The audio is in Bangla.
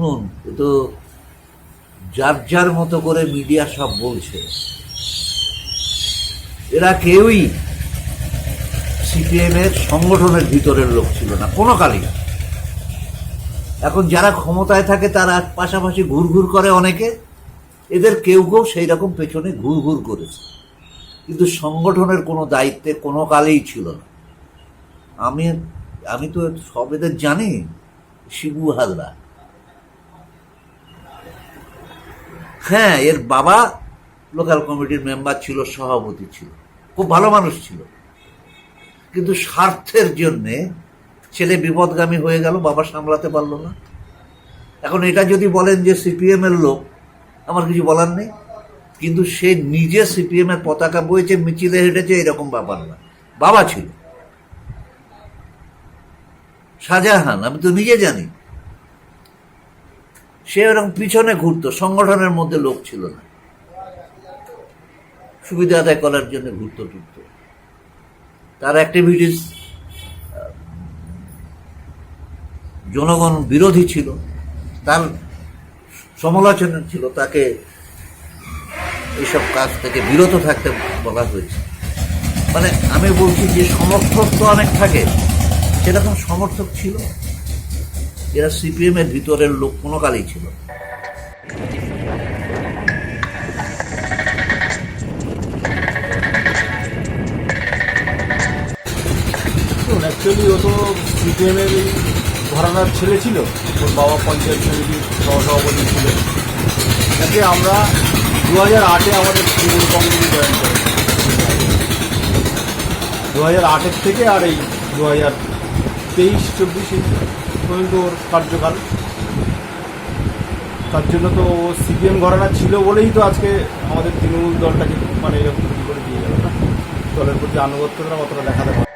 শুনুন তো যার যার মতো করে মিডিয়া সব বলছে। এরা কেউই সিপিএম এর সংগঠনের ভিতরের লোক ছিল না, কোনো কালই এখন যারা ক্ষমতায় থাকে, তারা পাশাপাশি ঘুর ঘুর করে অনেকে। এদের কেউ কেউ সেই রকম পেছনে ঘুর ঘুর করেছে। কিন্তু সংগঠনের কোনো দায়িত্বে কোনো কালেই ছিল না। আমি আমি তো সব এদের জানি, শিবু হাজরা হ্যাঁ এর বাবা লোকাল কমিটির মেম্বার ছিল, সভাপতি ছিল, খুব ভালো মানুষ ছিল। কিন্তু স্বার্থের জন্যে ছেলে বিপদগামী হয়ে গেল, বাবা সামলাতে পারল না। এখন এটা যদি বলেন যে সিপিএম এর লোক, আমার কিছু বলার নেই। কিন্তু সে নিজে সিপিএম এর পতাকা বইছে, মিছিলে হেঁটেছে, এরকম ব্যাপার না। বাবা ছিল। শাহজাহান, আমি তো নিজে জানি। সে ওরকম পিছনে ঘুরতো, সংগঠনের মধ্যে লোক ছিল না। সুবিধা আদায় করার জন্য ঘুরতো, টুরতো। তার অ্যাক্টিভিটিস জনগণ বিরোধী ছিল, তার সমালোচনা ছিল, তাকে এইসব কাজ থেকে বিরত থাকতে বলা হয়েছে। মানে আমি বলছি যে সমর্থক তো অনেক থাকে, সেরকম সমর্থক ছিল? এরা সিপিএম এর ভিতরের লোক কোনো কালেই ছিল। অ্যাকচুয়ালি ও তো সিপিএমের ঘরানার ছেলে ছিল। ওর বাবা পঞ্চায়েত সমিতির সহসভাপতি ছিল। তাকে আমরা দু হাজার আটে আমাদের তৃণমূল কংগ্রেসে জয়েন করি দু হাজার আটের থেকে আর এই দু হাজার তেইশ, চব্বিশ পর্যন্ত ওর কার্যকাল। তার জন্য তো ও সিপিএম ঘরানা ছিল বলেই তো আজকে আমাদের তৃণমূল দলটাকে মানে এরকম করে দিয়ে গেল না? দলের প্রতি আনুগত্যটা অতটা দেখাতে পারে